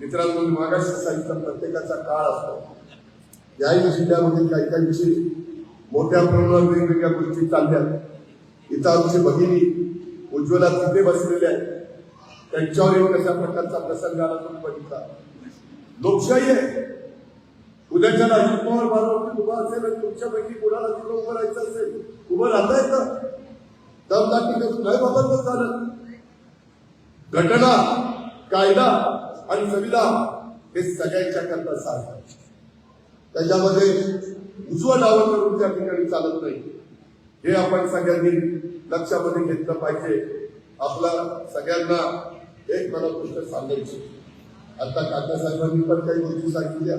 मित्रांनो मागास साहित्य प्रत्येकाचा काळ असतो. याही जिल्ह्यामध्ये काही काहींची मोठ्या प्रमाणावर वेगवेगळ्या गोष्टी चालल्या इथं आमची भगिनी उज्ज्वला तिथे बसलेल्या आहेत त्यांच्यावर एक कशा प्रकारचा प्रसंग आला तुम्ही बघितला. लोकशाही आहे. उद्याच्या अजित पवार बारावरती उभा असेल आणि तुमच्यापैकी कोणाला तिथं उभं राहायचं असेल उभं राहता येतं. दमदाटी करून नाही बाबा तर चालत घटना कायदा आणि संविधान हे सगळ्यांच्या करता साधतात त्याच्यामध्ये उजवं डावं करून त्या ठिकाणी चालत नाही. हे आपण सगळ्यांनी लक्षामध्ये घेतलं पाहिजे. आपला सगळ्यांना एक मला गोष्ट सांगायची. आता काकासाहेबांनी पण काही गोष्टी सांगितल्या.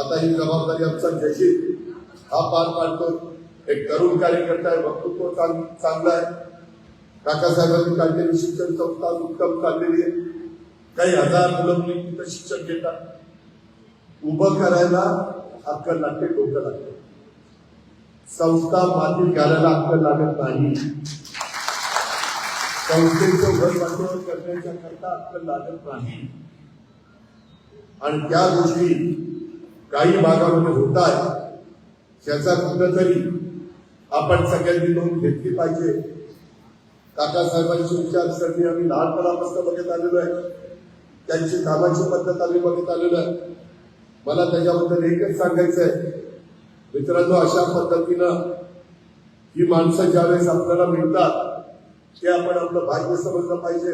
आता ही जबाबदारी आमचा जशीर हा पार पाडतो. एक तरुण कार्यकर्ता आहे वक्तृत्व चांगला चांगलं आहे. काकासाहेबांनी काढलेली शिक्षण संस्था उत्तम चाललेली आहे. काही हजार मुलं मुली तिथं शिक्षण घेतात. उभं करायला अक्कल लागते डोकं लागते. संस्था मातीत घालायला अक्कल लागत नाही. संस्थेचं घर वाटोळ करण्याच्या करता अक्कल लागत नाही. आणि त्या गोष्टी काही भागामध्ये होत आहेत. याचा कुठंतरी आपण सगळ्यांनी नोंद घेतली पाहिजे. काकासाहेबांची विचारसरणी आम्ही लहानपणापासून बघत आलेलो आहे. त्यांची कामाची पद्धत आम्ही बघत आलेलो आहे. मला त्याच्याबद्दल एकच सांगायचं आहे मित्रांनो अशा पद्धतीनं ही माणसं ज्यावेळेस आपल्याला मिळतात ते आपण आपलं भाग्य समजलं पाहिजे.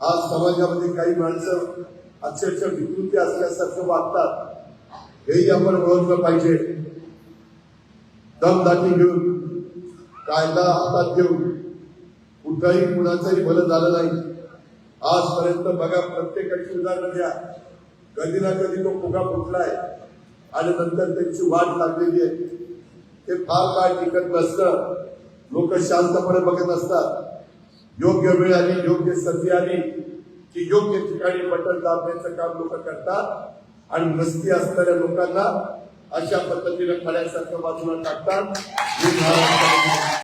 आज समाजामध्ये काही माणसं अक्षरशः विकृती असल्यासारखं वागतात. हेही आपण ओळखलं पाहिजे. दमदाटी घेऊन कायदा हातात घेऊन कुठलाही कुणाचंही भलं झालं नाही. आजपर्यंत बघा प्रत्येकाची उदाहरणं द्या. कधी ना कधी तो फुगा फुटलाय आणि नंतर त्यांची वाट लागलेली आहे. ते फार काळ टिकत नसतं. लोक शांतपणे बघत असतात. योग्य वेळ आली योग्य संधी आली की योग्य ठिकाणी बटन दाबण्याचं काम लोक करतात. आणि मस्ती असणाऱ्या लोकांना अशा पद्धतीने खड्यासारखं बाजूला टाकतात.